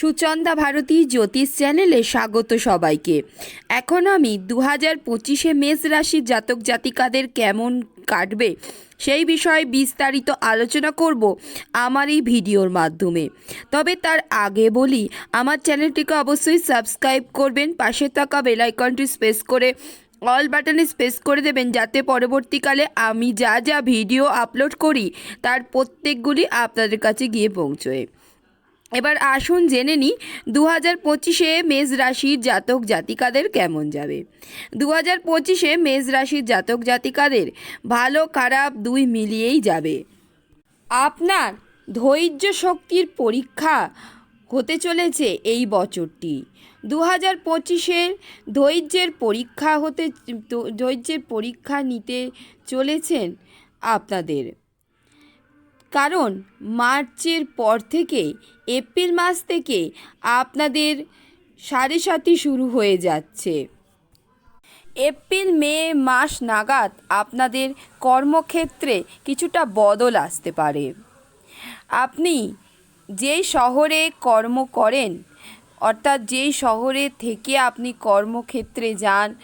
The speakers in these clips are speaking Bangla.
সুচন্দা ভারতী জ্যোতিষ চ্যানেলে স্বাগত সবাইকে। এখন আমি দু হাজার পঁচিশে মেষ রাশির জাতক জাতিকাদের কেমন কাটবে সেই বিষয়ে বিস্তারিত আলোচনা করব আমার এই ভিডিওর মাধ্যমে। তবে তার আগে বলি, আমার চ্যানেলটিকে অবশ্যই সাবস্ক্রাইব করবেন, পাশে থাকা বেল আইকনটি স্পেস করে, অল বাটনে স্পেস করে দেবেন, যাতে পরবর্তীকালে আমি যা যা ভিডিও আপলোড করি, তার প্রত্যেকগুলি আপনাদের কাছে গিয়ে পৌঁছয়। এবার আসুন জেনে নিই দু হাজার পঁচিশে মেষ রাশির জাতক জাতিকাদের কেমন যাবে? দু হাজার পঁচিশে মেষ রাশির জাতক জাতিকাদের ভালো, খারাপ দুই মিলিয়েই যাবে। আপনার ধৈর্য শক্তির পরীক্ষা হতে চলেছে এই বছরটি। দু হাজার পঁচিশের ধৈর্যের পরীক্ষা হতে, ধৈর্যের পরীক্ষা নিতে চলেছেন আপনাদের। কারণ মার্চের পর থেকে এপ্রিল মাস থেকে আপনাদের সাড়ে সাথী শুরু হয়ে যাচ্ছে। এপ্রিল, মে মাস নাগাদ আপনাদের কর্মক্ষেত্রে কিছুটা বদল আসতে পারে। আপনি যে শহরে কর্ম করেন অর্থাৎ যেই শহরে থেকে আপনি কর্মক্ষেত্রে যান,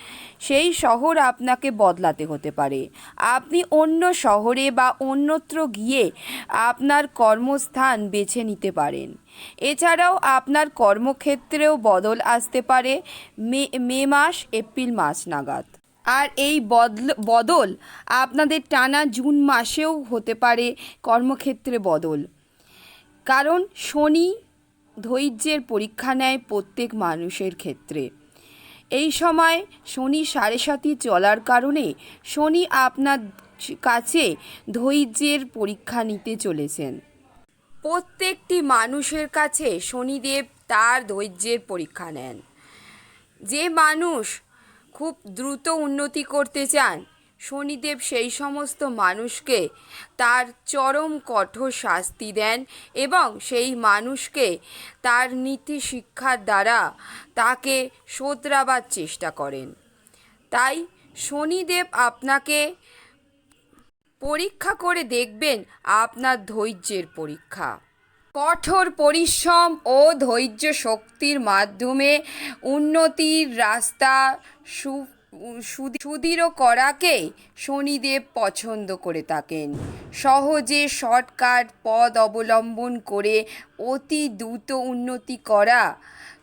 সেই শহর আপনাকে বদলাতে হতে পারে। আপনি অন্য শহরে বা অন্যত্র গিয়ে আপনার কর্মস্থান বেছে নিতে পারেন। এছাড়াও আপনার কর্মক্ষেত্রেও বদল আসতে পারে মে মে মাস, এপ্রিল মাস নাগাদ। আর এই বদল বদল আপনাদের টানা জুন মাসেও হতে পারে কর্মক্ষেত্রে বদল। কারণ শনি ধৈর্যের পরীক্ষা নেয় প্রত্যেক মানুষের ক্ষেত্রে। এই সময় শনি সাড়ে সাতি চলার কারণে শনি আপনার কাছে ধৈর্যের পরীক্ষা নিতে চলেছেন। প্রত্যেকটি মানুষের কাছে শনিদেব তার ধৈর্যের পরীক্ষা নেন। যে মানুষ খুব দ্রুত উন্নতি করতে চান শনিদেব সেই সমস্ত মানুষকে তার চরম কঠোর শাস্তি দেন এবং সেই মানুষকে তার নীতি শিক্ষার দ্বারা তাকে শোধরাবার চেষ্টা করেন। তাই শনিদেব আপনাকে পরীক্ষা করে দেখবেন আপনার ধৈর্যের পরীক্ষা। কঠোর পরিশ্রম ও ধৈর্য শক্তির মাধ্যমে উন্নতির রাস্তা সু সুদৃঢ় করাকে শনিদেব পছন্দ করে থাকেন। সহজে শর্টকাট পথ অবলম্বন করে অতি দ্রুত উন্নতি করা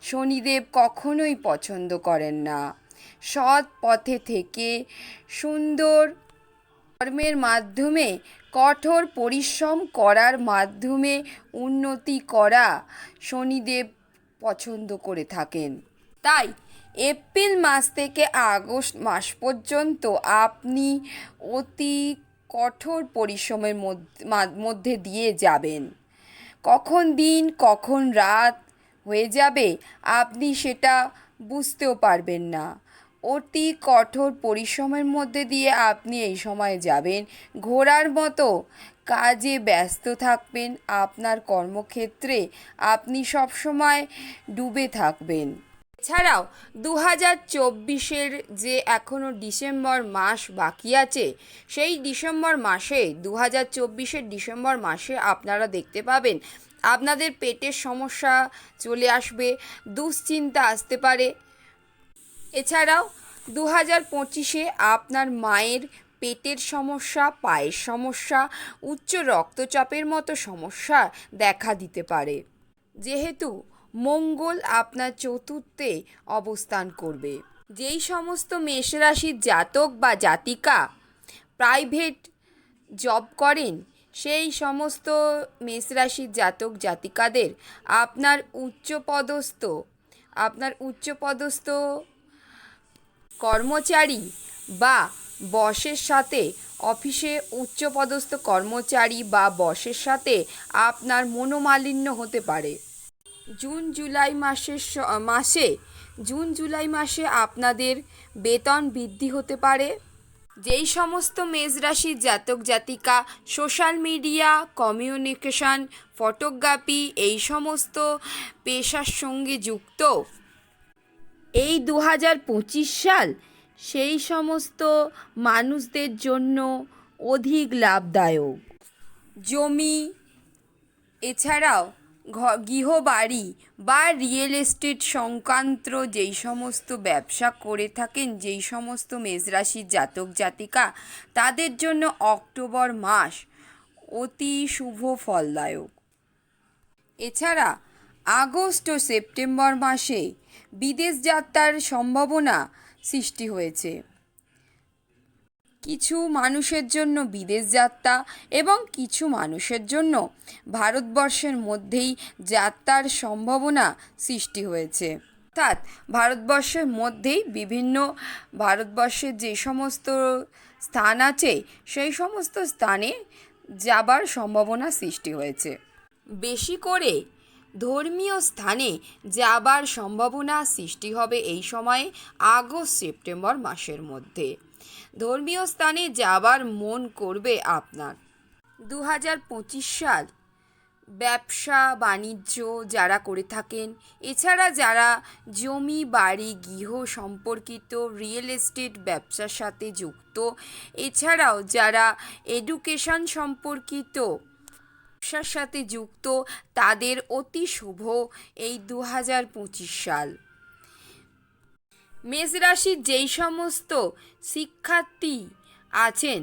শনিদেব কখনোই পছন্দ করেন না। সৎ পথে থেকে সুন্দর কর্মের মাধ্যমে, কঠোর পরিশ্রম করার মাধ্যমে উন্নতি করা শনিদেব পছন্দ করে থাকেন। তাই এপ্রিল মাস থেকে আগস্ট মাস পর্যন্ত আপনি অতি কঠোর পরিশ্রমের মধ্য- দিয়ে যাবেন। কখন দিন, কখন রাত হয়ে যাবে আপনি সেটা বুঝতেও পারবেন না। অতি কঠোর পরিশ্রমের মধ্যে দিয়ে আপনি এই সময় যাবেন। ঘোড়ার মতো কাজে ব্যস্ত থাকবেন। আপনার কর্মক্ষেত্রে আপনি সবসময় ডুবে থাকবেন। এছাড়াও দু হাজার চব্বিশের যে এখনও ডিসেম্বর মাস বাকি আছে, সেই ডিসেম্বর মাসে দু হাজার চব্বিশের ডিসেম্বর মাসে আপনারা দেখতে পাবেন আপনাদের পেটের সমস্যা চলে আসবে, দুশ্চিন্তা আসতে পারে। এছাড়াও দু হাজার পঁচিশে আপনার মায়ের পেটের সমস্যা, পায়ের সমস্যা, উচ্চ রক্তচাপের মতো সমস্যা দেখা দিতে পারে। যেহেতু মঙ্গল আপনার চতুর্থে অবস্থান করবে। যেই সমস্ত মেষরাশির জাতক বা জাতিকা প্রাইভেট জব করেন, সেই সমস্ত মেষরাশির জাতক জাতিকাদের আপনার উচ্চপদস্থ আপনার উচ্চপদস্থ কর্মচারী বা বসের সাথে, অফিসে উচ্চপদস্থ কর্মচারী বা বসের সাথে আপনার মনোমালিন্য হতে পারে। জুন, জুলাই মাসের মাসে, জুন, জুলাই মাসে আপনাদের বেতন বৃদ্ধি হতে পারে। যেই সমস্ত মেষ রাশির জাতক, জাতিকা সোশ্যাল মিডিয়া কমিউনিকেশন ফটোগ্রাফি এই সমস্ত পেশার সঙ্গে যুক্ত, এই দু পঁচিশ সাল সেই সমস্ত মানুষদের জন্য অধিক লাভদায়ক। জমি, এছাড়াও গৃহবাড়ি বা রিয়েল এস্টেট সংক্রান্ত যেই সমস্ত ব্যবসা করে থাকেন, যেই সমস্ত মেষরাশির জাতক জাতিকা, তাদের জন্য অক্টোবর মাস অতি শুভ ফলদায়ক। এছাড়া আগস্ট ও সেপ্টেম্বর মাসে বিদেশ যাত্রার সম্ভাবনা সৃষ্টি হয়েছে। কিছু মানুষের জন্য বিদেশ যাত্রা এবং কিছু মানুষের জন্য ভারতবর্ষের মধ্যেই যাত্রার সম্ভাবনা সৃষ্টি হয়েছে। অর্থাৎ ভারতবর্ষের মধ্যেই বিভিন্ন ভারতবর্ষের যে সমস্ত স্থান আছে, সেই সমস্ত স্থানে যাবার সম্ভাবনা সৃষ্টি হয়েছে। বেশি করে ধর্মীয় স্থানে যাবার সম্ভাবনা সৃষ্টি হবে এই সময়ে আগস্ট সেপ্টেম্বর মাসের মধ্যে। ধর্মীয় স্থানে যাবার মন করবে আপনার। দু হাজার পঁচিশ সাল ব্যবসা, বাণিজ্য যারা করে থাকেন, এছাড়া যারা জমি, বাড়ি, গৃহ সম্পর্কিত রিয়েল এস্টেট ব্যবসার সাথে যুক্ত, এছাড়াও যারা এডুকেশন সম্পর্কিত ব্যবসার সাথে যুক্ত, তাদের অতি শুভ এই দু হাজার পঁচিশ সাল। মেষ রাশির যেই সমস্ত শিক্ষার্থী আছেন,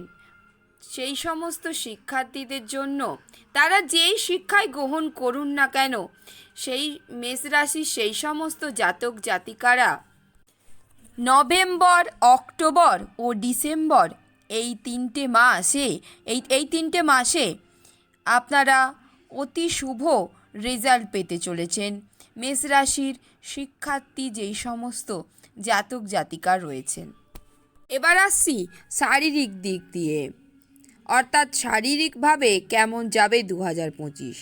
সেই সমস্ত শিক্ষার্থীদের জন্য তারা যেই শিক্ষায় গ্রহণ করুন না কেন, সেই মেষ রাশির সেই সমস্ত জাতক জাতিকারা নভেম্বর, অক্টোবর ও ডিসেম্বর এই তিনটে মাসে, এই এই তিনটে মাসে আপনারা অতি শুভ রেজাল্ট পেতে চলেছেন। মেষ রাশির শিক্ষার্থী যেই সমস্ত জাতক জাতিকা রয়েছেন। এবার আসছি শারীরিক দিক দিয়ে। অর্থাৎ শারীরিকভাবে কেমন যাবে দু হাজার পঁচিশ?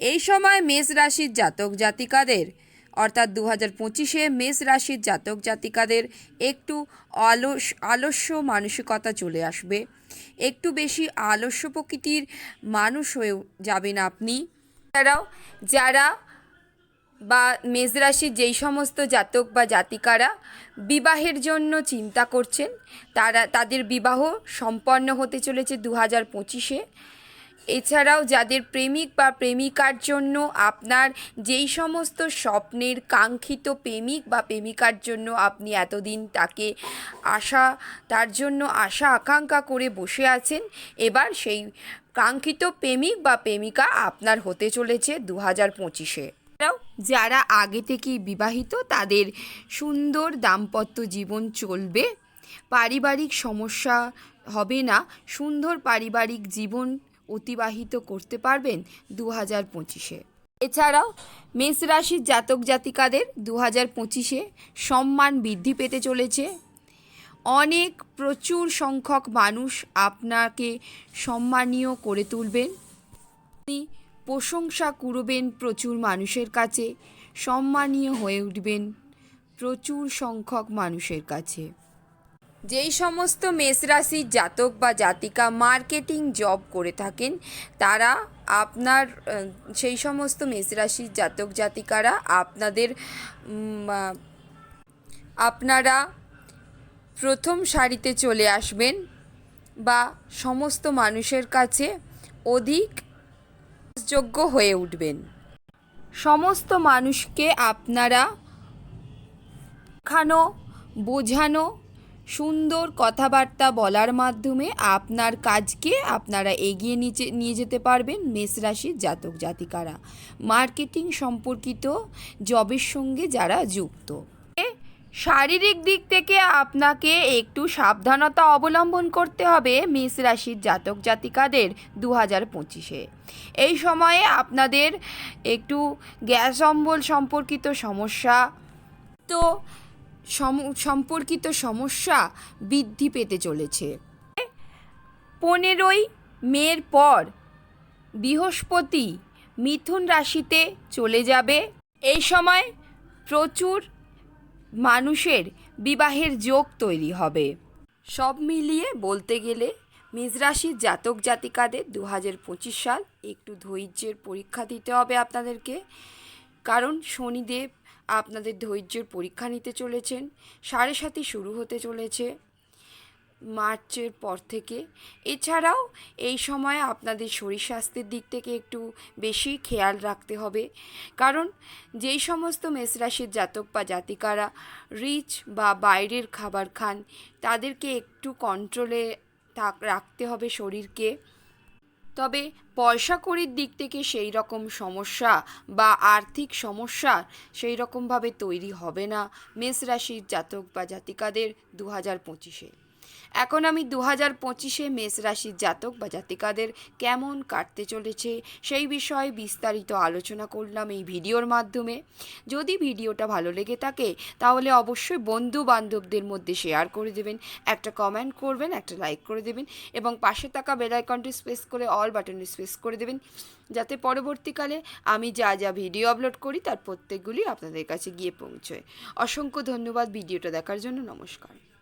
এই সময় মেষ রাশির জাতক জাতিকাদের, অর্থাৎ দু হাজার পঁচিশে মেষ রাশির জাতক জাতিকাদের একটু অলস, আলস্য মানসিকতা চলে আসবে। একটু বেশি আলস্য প্রকৃতির মানুষ হয়ে যাবেন আপনি। এছাড়াও যারা বা মেষরাশির যেই সমস্ত জাতক বা জাতিকারা বিবাহের জন্য চিন্তা করছেন, তারা, তাদের বিবাহ সম্পন্ন হতে চলেছে দু হাজার পঁচিশে। এছাড়াও যাদের প্রেমিক বা প্রেমিকার জন্য আপনার যেই সমস্ত স্বপ্নের কাঙ্ক্ষিত প্রেমিক বা প্রেমিকার জন্য আপনি এতদিন তাকে আশা, তার জন্য আশা, আকাঙ্ক্ষা করে বসে আছেন, এবার সেই কাঙ্ক্ষিত প্রেমিক বা প্রেমিকা আপনার হতে চলেছে দু হাজার পঁচিশে। যারা আগে থেকেই বিবাহিত, তাদের সুন্দর দাম্পত্য জীবন চলবে। পারিবারিক সমস্যা হবে না, সুন্দর পারিবারিক জীবন অতিবাহিত করতে পারবেন দু হাজার পঁচিশে। এছাড়াও মেষ রাশির জাতক জাতিকাদের দু হাজার পঁচিশে সম্মান বৃদ্ধি পেতে চলেছে। অনেক প্রচুর সংখ্যক মানুষ আপনাকে সম্মানীয় করে তুলবেন। প্রশংসা কুড়বেন প্রচুর মানুষের কাছে, সম্মানীয় হয়ে উঠবেন প্রচুর সংখ্যক মানুষের কাছে। যেই সমস্ত মেষ রাশির জাতক বা জাতিকা মার্কেটিং জব করে থাকেন, তারা আপনার সেই সমস্ত মেষ রাশির জাতক জাতিকারা আপনাদের আপনারা প্রথম সারিতে চলে আসবেন বা সমস্ত মানুষের কাছে অধিক যোগ্য হয়ে উঠবেন। সমস্ত মানুষকে আপনারা শেখানো, বোঝানো, সুন্দর কথাবার্তা বলার মাধ্যমে আপনার কাজকে আপনারা এগিয়ে নিচে, নিয়ে যেতে পারবেন মেষ রাশির জাতক জাতিকারা। মার্কেটিং সম্পর্কিত জবের সঙ্গে যারা যুক্ত। শারীরিক দিক থেকে আপনাকে একটু সাবধানতা অবলম্বন করতে হবে মেষ রাশির জাতক জাতিকাদের দু হাজার পঁচিশে। এই সময়ে আপনাদের একটু গ্যাস অম্বল সম্পর্কিত সমস্যা, তো সম- সম্পর্কিত সমস্যা বৃদ্ধি পেতে চলেছে। পনেরোই মের পর বৃহস্পতি মিথুন রাশিতে চলে যাবে। এই সময় প্রচুর মানুষের বিবাহের যোগ তৈরি হবে। সব মিলিয়ে বলতে গেলে মেজরাশির জাতক জাতিকাদের দু হাজার পঁচিশ সাল একটু ধৈর্যের পরীক্ষা দিতে হবে আপনাদেরকে। কারণ শনিদেব আপনাদের ধৈর্যের পরীক্ষা নিতে চলেছেন, সাড়ে সাথে শুরু হতে চলেছে। মার্চের পর থেকে। এছাড়াও এই সময় আপনাদের শরীর স্বাস্থ্যের দিক থেকে একটু বেশি খেয়াল রাখতে হবে। কারণ যেই সমস্ত মেষরাশির জাতক বা জাতিকারা রিচ বা বাইরের খাবার খান, তাদেরকে একটু কন্ট্রোলে থাক, রাখতে হবে শরীরকে। তবে পয়সা কড়ির দিক থেকে সেই রকম সমস্যা বা আর্থিক সমস্যা সেই রকমভাবে তৈরি হবে না। মেষ রাশির জাতক বা জাতিকাদের দু হাজার পঁচিশে। এখন আমি দু হাজার পঁচিশে মেষ রাশির জাতক বা জাতিকাদের কেমন কাটতে চলেছে সেই বিষয়ে বিস্তারিত আলোচনা করলাম এই ভিডিওর মাধ্যমে। যদি ভিডিওটা ভালো লেগে থাকে, তাহলে অবশ্যই বন্ধু বান্ধবদের মধ্যে শেয়ার করে দেবেন, একটা কমেন্ট করবেন, একটা লাইক করে দেবেন এবং পাশে থাকা বেল আইকনটি স্পেস করে অল বাটনটি স্পেস করে দেবেন, যাতে পরবর্তীকালে আমি যা যা ভিডিও আপলোড করি তার প্রত্যেকগুলি আপনাদের কাছে গিয়ে পৌঁছয়। অসংখ্য ধন্যবাদ ভিডিওটা দেখার জন্য, নমস্কার।